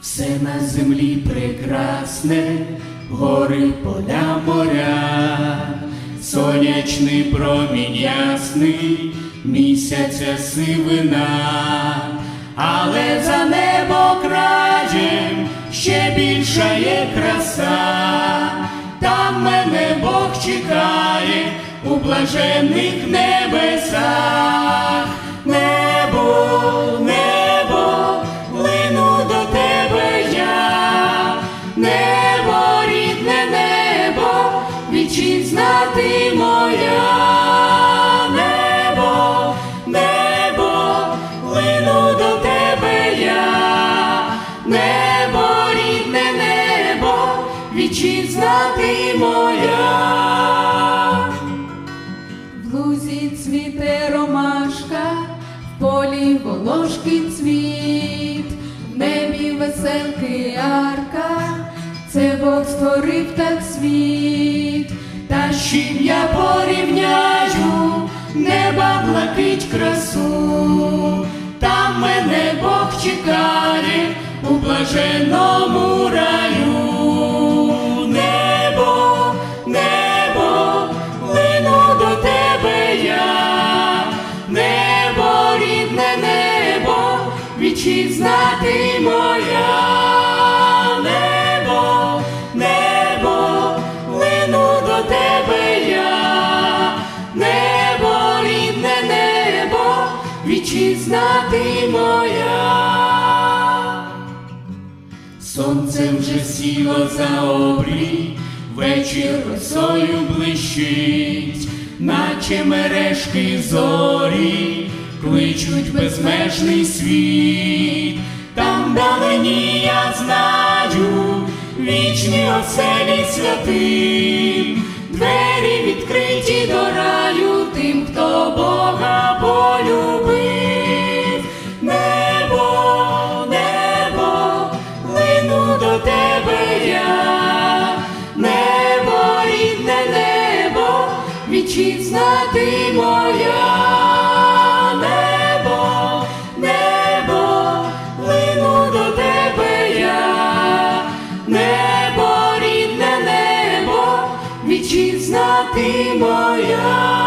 Все на землі прекрасне, гори, поля, моря, сонячний промінь ясний, місяця сивина, але за небо краєм ще більша є краса, там мене Бог чекає у блаженних небесах. Небо, рідне небо, вітчизна ти моя, небо, небо, лину до тебе я, небо, рідне небо, вітчизна ти моя. В цвіте ромашка, полі волошки цвіт, Бог створив так світ, та З чим я порівняю неба блакить красу, там мене Бог чекає у блаженному раю. Небо, небо, лину до тебе я, небо, рідне небо, вітчизна ти моя, вітчизна ти моя. Сонце вже сіло за обрій, вечір росою блищить, наче мережки зорі, кличуть безмежний світ, там далині я знаю, вічні оселі святим, двері відкриті до раю Вітчизна ти моя, небо, небо, лину до тебе я, небо, рідне небо, вітчизна ти моя.